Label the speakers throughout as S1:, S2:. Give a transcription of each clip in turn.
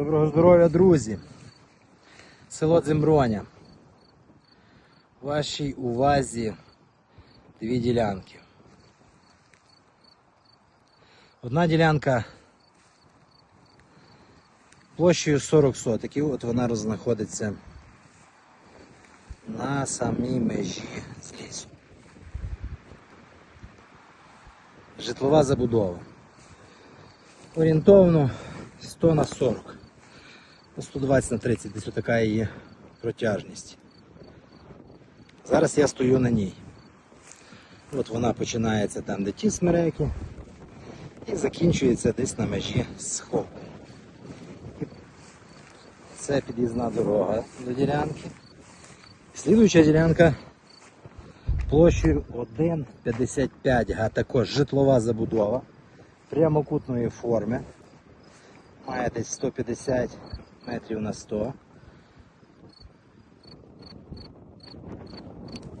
S1: Доброго здоров'я, друзі! Село Дземброня. Вашій увазі дві ділянки. Одна ділянка площею 40 сотиків, от вона знаходиться на самій межі з лісу. Житлова забудова. Орієнтовно 100 на 40. Ну, 120 на 30, десь така її протяжність. Зараз я стою на ній. От вона починається там, де ті смереки, і закінчується десь на межі з ховком. Це під'їзна дорога до ділянки. Слідуюча ділянка площею 1,55 га, також житлова забудова прямокутної форми. Має десь 150 метрів на 100.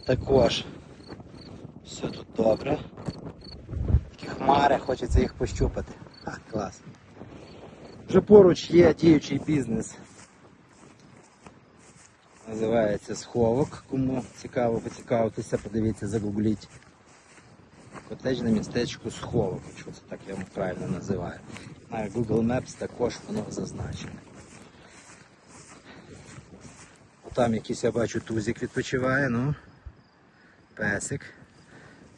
S1: Також все тут добре. Такі хмари, хочеться їх пощупати. А, клас. Вже поруч є діючий бізнес. Називається сховок. Кому цікаво поцікавитися, подивіться, загугліть. Котеджне містечко сховок, якщо це так я правильно називаю. На Google Maps також воно зазначене. Там якийсь я бачу тузик відпочиває, ну песик.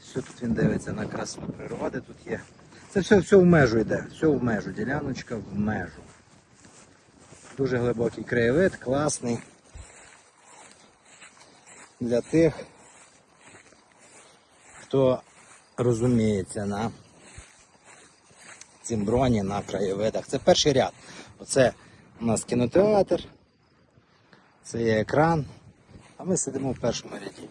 S1: Все тут він дивиться на красу природи, тут є. Це все, все в межу йде, все в межу, діляночка в межу. Дуже глибокий краєвид, класний. Для тих, хто розуміється на цим броні, на краєвидах. Це перший ряд. Оце у нас кінотеатр, це є екран, а ми сидимо в першому ряді.